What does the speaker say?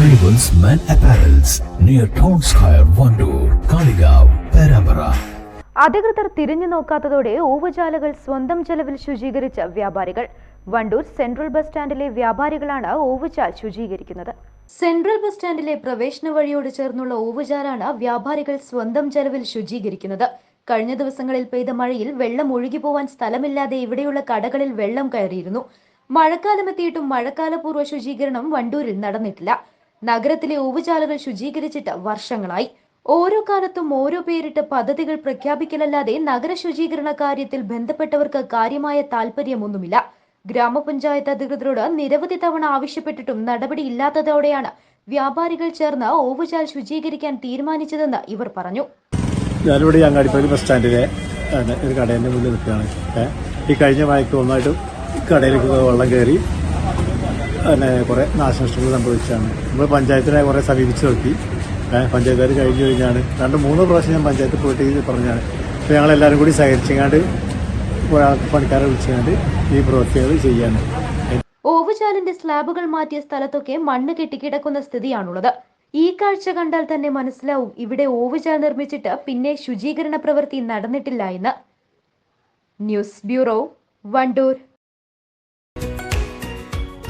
Arrivals men apparels near town square Wandoor Kalikavu Perambara. അധികൃതർ തിരിഞ്ഞു നോക്കാത്തതോടെ ഓവുചാലുകൾ സ്വന്തം ചെലവിൽ ശുചീകരിച്ച വ്യാപാരികൾ. വണ്ടൂർ സെൻട്രൽ ബസ് സ്റ്റാൻഡിലെ വ്യാപാരികളാണ് ഓവുചാൽ ശുചീകരിക്കുന്നത്. സെൻട്രൽ ബസ് സ്റ്റാൻഡിലെ പ്രവേശന വഴിയോട് ചേർന്നുള്ള ഓവുചാലാണ് വ്യാപാരികൾ സ്വന്തം ചെലവിൽ ശുചീകരിക്കുന്നത്. കഴിഞ്ഞ ദിവസങ്ങളിൽ പെയ്ത മഴയിൽ വെള്ളം ഒഴുകിപ്പോവാൻ സ്ഥലമില്ലാതെ ഇവിടെയുള്ള കടകളിൽ വെള്ളം കയറിയിരുന്നു. മഴക്കാലമെത്തിയിട്ടും മഴക്കാലപൂർവ ശുചീകരണം വണ്ടൂരിൽ നടന്നിട്ടില്ല. നഗരത്തിലെ ഓവുചാലുകൾ ശുചീകരിച്ചിട്ട് വർഷങ്ങളായി. ഓരോ കാലത്തും ഓരോ പേരിട്ട് പദ്ധതികൾ പ്രഖ്യാപിക്കലല്ലാതെ നഗര ശുചീകരണ കാര്യത്തിൽ ബന്ധപ്പെട്ടവർക്ക് കാര്യമായ താല്പര്യമൊന്നുമില്ല ഗ്രാമപഞ്ചായത്ത് അധികൃതരോട് നിരവധി തവണ ആവശ്യപ്പെട്ടിട്ടും നടപടിയില്ലാത്തതോടെയാണ് വ്യാപാരികൾ ചേർന്ന് ഓവുചാൽ ശുചീകരിക്കാൻ തീരുമാനിച്ചതെന്ന് ഇവർ പറഞ്ഞു. ഞാനിവിടെ അങ്ങാടിപ്പള്ളി ബസ് സ്റ്റാൻഡിലെ ഒരു കടേന്റെ മുന്നിൽ നിൽക്കുകയാണ്. ഈ കഴിഞ്ഞ മഴയ്ക്ക് ഒന്നായിട്ട് കടയിലേക്ക് വെള്ളം കയറി പിന്നെ കുറേ നാശനഷ്ടങ്ങൾ സംഭവിച്ചാണ്. നമ്മൾ പഞ്ചായത്തിനെ കുറേ സമീപിച്ച് നോക്കി. പഞ്ചായത്തുകാർ കഴിഞ്ഞു കഴിഞ്ഞാണ്. രണ്ട് മൂന്ന് പ്രാവശ്യം ഞാൻ പഞ്ചായത്ത് പോയിട്ട് പറഞ്ഞാണ്. അപ്പോൾ ഞങ്ങളെല്ലാവരും കൂടി സഹകരിച്ചങ്ങാണ്ട് ഒരാൾക്ക് പണിക്കാരെ വിളിച്ചുകൊണ്ട് ഈ പ്രവൃത്തികൾ ചെയ്യാൻ ഓവുചാലിന്റെ സ്ലാബുകൾ മാറ്റിയ സ്ഥലത്തൊക്കെ മണ്ണ് കെട്ടിക്കിടക്കുന്ന സ്ഥിതിയാണുള്ളത്. ഈ കാഴ്ച കണ്ടാൽ തന്നെ മനസ്സിലാവും ഇവിടെ ഓവുചാൽ നിർമ്മിച്ചിട്ട് പിന്നെ ശുചീകരണ പ്രവൃത്തി നടന്നിട്ടില്ല എന്ന്. News bureau Wandoor.